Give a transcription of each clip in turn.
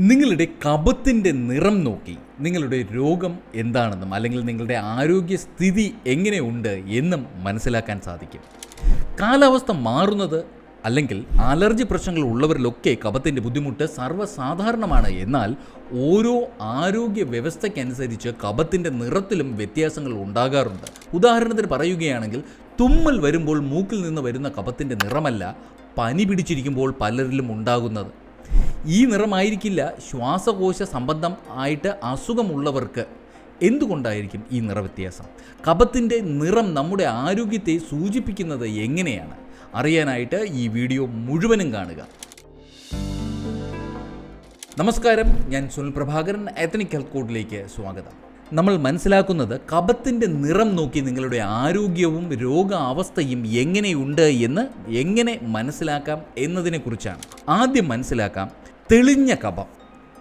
നിങ്ങളുടെ കപത്തിന്റെ നിറം നോക്കി നിങ്ങളുടെ രോഗം എന്താണെന്നും അല്ലെങ്കിൽ നിങ്ങളുടെ ആരോഗ്യസ്ഥിതി എങ്ങനെയുണ്ട് എന്നും മനസ്സിലാക്കാൻ സാധിക്കും. കാലാവസ്ഥ മാറുന്നത് അല്ലെങ്കിൽ അലർജി പ്രശ്നങ്ങൾ ഉള്ളവരിലൊക്കെ കപത്തിന്റെ ബുദ്ധിമുട്ട് സർവസാധാരണമാണ്. എന്നാൽ ഓരോ ആരോഗ്യ വ്യവസ്ഥയ്ക്കനുസരിച്ച് കപത്തിന്റെ നിറത്തിലും വ്യത്യാസങ്ങൾ ഉണ്ടാകാറുണ്ട്. ഉദാഹരണത്തിന് പറയുകയാണെങ്കിൽ തുമ്മൽ വരുമ്പോൾ മൂക്കിൽ നിന്ന് വരുന്ന കപത്തിന്റെ നിറമല്ല പനി പിടിച്ചിരിക്കുമ്പോൾ പലരിലും ഉണ്ടാകുന്നത്. ഈ നിറമായിരിക്കില്ല ശ്വാസകോശ സംബന്ധം ആയിട്ട് അസുഖമുള്ളവർക്ക്. എന്തുകൊണ്ടായിരിക്കും ഈ നിറവ്യത്യാസം? കപത്തിന്റെ നിറം നമ്മുടെ ആരോഗ്യത്തെ സൂചിപ്പിക്കുന്നത് എങ്ങനെയാണ്? അറിയാനായിട്ട് ഈ വീഡിയോ മുഴുവനും കാണുക. നമസ്കാരം ഞാൻ സുനിൽ പ്രഭാകരൻ എത്തനിക് ഹെൽത്ത് കോഡിലേക്ക് സ്വാഗതം. നമ്മൾ മനസ്സിലാക്കുന്നത് കപത്തിന്റെ നിറം നോക്കി നിങ്ങളുടെ ആരോഗ്യവും രോഗാവസ്ഥയും എങ്ങനെയുണ്ട് എന്ന് എങ്ങനെ മനസ്സിലാക്കാം എന്നതിനെക്കുറിച്ചാണ്. ആദ്യം മനസ്സിലാക്കാം തെളിഞ്ഞ കപം.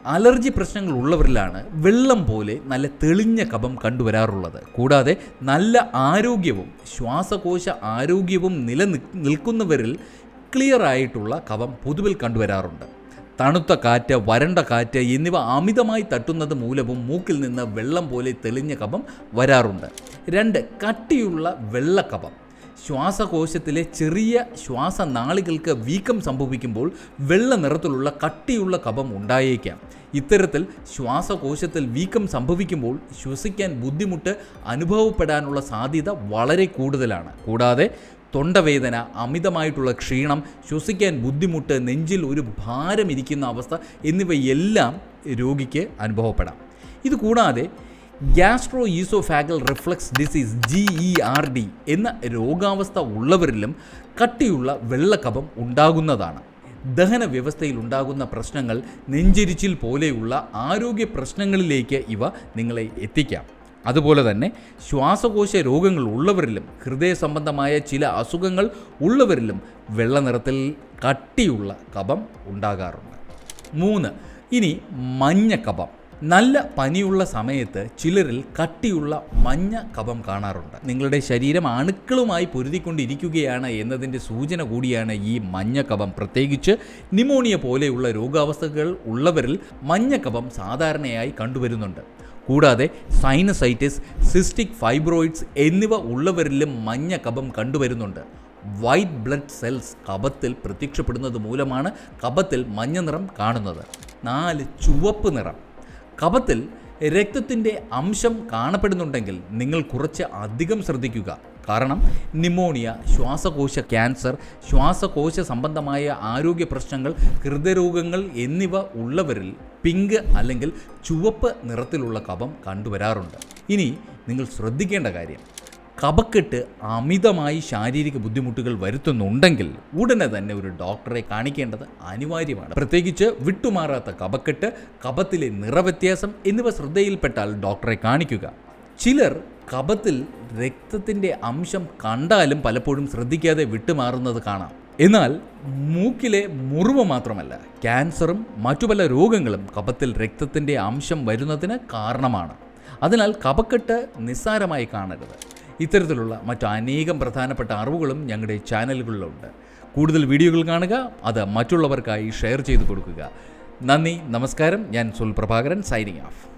അലർജി പ്രശ്നങ്ങൾ ഉള്ളവരിലാണ് വെള്ളം പോലെ നല്ല തെളിഞ്ഞ കപം കണ്ടുവരാറുള്ളത്. കൂടാതെ നല്ല ആരോഗ്യവും ശ്വാസകോശ ആരോഗ്യവും നിലനി നിൽക്കുന്നവരിൽ ക്ലിയർ ആയിട്ടുള്ള കപം പൊതുവിൽ കണ്ടുവരാറുണ്ട്. തണുത്ത കാറ്റ് വരണ്ട കാറ്റ് എന്നിവ അമിതമായി തട്ടുന്നത് മൂലവും മൂക്കിൽ നിന്ന് വെള്ളം പോലെ തെളിഞ്ഞ കപം വരാറുണ്ട്. രണ്ട് കട്ടിയുള്ള വെള്ളക്കഫം ശ്വാസകോശത്തിലെ ചെറിയ ശ്വാസനാളികൾക്ക് വീക്കം സംഭവിക്കുമ്പോൾ വെള്ള നിറത്തിലുള്ള കട്ടിയുള്ള കഫം ഉണ്ടായേക്കാം. ഇത്തരത്തിൽ ശ്വാസകോശത്തിൽ വീക്കം സംഭവിക്കുമ്പോൾ ശ്വസിക്കാൻ ബുദ്ധിമുട്ട് അനുഭവപ്പെടാനുള്ള സാധ്യത വളരെ കൂടുതലാണ്. കൂടാതെ തൊണ്ടവേദന അമിതമായിട്ടുള്ള ക്ഷീണം ശ്വസിക്കാൻ ബുദ്ധിമുട്ട് നെഞ്ചിൽ ഒരു ഭാരം ഇരിക്കുന്ന അവസ്ഥ എന്നിവയെല്ലാം രോഗിക്ക് അനുഭവപ്പെടാം. ഇത് കൂടാതെ gastro oesophageal reflux disease G E R D എന്ന രോഗാവസ്ഥ ഉള്ളവരിലും കട്ടിയുള്ള വെള്ളക്കപം ഉണ്ടാകുന്നതാണ്. ദഹന വ്യവസ്ഥയിൽ ഉണ്ടാകുന്ന പ്രശ്നങ്ങൾ നെഞ്ചരിച്ചിൽ പോലെയുള്ള ആരോഗ്യ പ്രശ്നങ്ങളിലേക്ക് ഇവ നിങ്ങളെ എത്തിക്കാം. അതുപോലെ തന്നെ ശ്വാസകോശ രോഗങ്ങൾ ഉള്ളവരിലും ഹൃദയ സംബന്ധമായ ചില അസുഖങ്ങൾ ഉള്ളവരിലും വെള്ള നിറത്തിൽ കട്ടിയുള്ള കപം ഉണ്ടാകാറുണ്ട്. മൂന്ന് ഇനി മഞ്ഞ കഫം നല്ല പനിയുള്ള സമയത്ത് ചിലരിൽ കട്ടിയുള്ള മഞ്ഞ കഫം കാണാറുണ്ട്. നിങ്ങളുടെ ശരീരം അണുക്കളുമായി പൊരുതിക്കൊണ്ടിരിക്കുകയാണ് എന്നതിന്റെ സൂചന കൂടിയാണ് ഈ മഞ്ഞ കഫം. പ്രത്യേകിച്ച് നിമോണിയ പോലെയുള്ള രോഗാവസ്ഥകൾ ഉള്ളവരിൽ മഞ്ഞ കഫം സാധാരണയായി കണ്ടുവരുന്നുണ്ട്. കൂടാതെ സൈനസൈറ്റിസ് സിസ്റ്റിക് ഫൈബ്രോയിഡ്സ് എന്നിവ ഉള്ളവരിലും മഞ്ഞ കഫം കണ്ടുവരുന്നുണ്ട്. വൈറ്റ് ബ്ലഡ് സെൽസ് കഫത്തിൽ പ്രത്യക്ഷപ്പെടുന്നത് മൂലമാണ് കഫത്തിൽ മഞ്ഞ നിറം കാണുന്നത്. നാല് ചുവപ്പ് നിറം. കഫത്തിൽ രക്തത്തിന്റെ അംശം കാണപ്പെടുന്നുണ്ടെങ്കിൽ നിങ്ങൾ കുറച്ച് അധികം ശ്രദ്ധിക്കുക. കാരണം നിമോണിയ ശ്വാസകോശ ക്യാൻസർ ശ്വാസകോശ സംബന്ധമായ ആരോഗ്യ പ്രശ്നങ്ങൾ ഹൃദയരോഗങ്ങൾ എന്നിവ ഉള്ളവരിൽ പിങ്ക് അല്ലെങ്കിൽ ചുവപ്പ് നിറത്തിലുള്ള കഫം കണ്ടുവരാറുണ്ട്. ഇനി നിങ്ങൾ ശ്രദ്ധിക്കേണ്ട കാര്യം. കപക്കെട്ട് അമിതമായി ശാരീരിക ബുദ്ധിമുട്ടുകൾ വരുത്തുന്നുണ്ടെങ്കിൽ ഉടനെ തന്നെ ഒരു ഡോക്ടറെ കാണിക്കേണ്ടത് അനിവാര്യമാണ്. പ്രത്യേകിച്ച് വിട്ടുമാറാത്ത കപക്കെട്ട് കപത്തിലെ നിറവ്യത്യാസം എന്നിവ ശ്രദ്ധയിൽപ്പെട്ടാൽ ഡോക്ടറെ കാണിക്കുക. ചിലർ കപത്തിൽ രക്തത്തിന്റെ അംശം കണ്ടാലും പലപ്പോഴും ശ്രദ്ധിക്കാതെ വിട്ടുമാറുന്നത് കാണാം. എന്നാൽ മൂക്കിലെ മുറിവ് മാത്രമല്ല ക്യാൻസറും മറ്റു പല രോഗങ്ങളും കപത്തിൽ രക്തത്തിന്റെ അംശം വരുന്നതിന് കാരണമാണ്. അതിനാൽ കപക്കെട്ട് നിസ്സാരമായി കാണരുത്. ഇത്തരത്തിലുള്ള മറ്റു അനേകം പ്രധാനപ്പെട്ട അറിവുകളും ഞങ്ങളുടെ ചാനലുകളിലുണ്ട്. കൂടുതൽ വീഡിയോകൾ കാണുക അത് മറ്റുള്ളവർക്കായി ഷെയർ ചെയ്തു കൊടുക്കുക. നന്ദി നമസ്കാരം. ഞാൻ സുൽ പ്രഭാകരൻ സൈനിങ് ഓഫ്.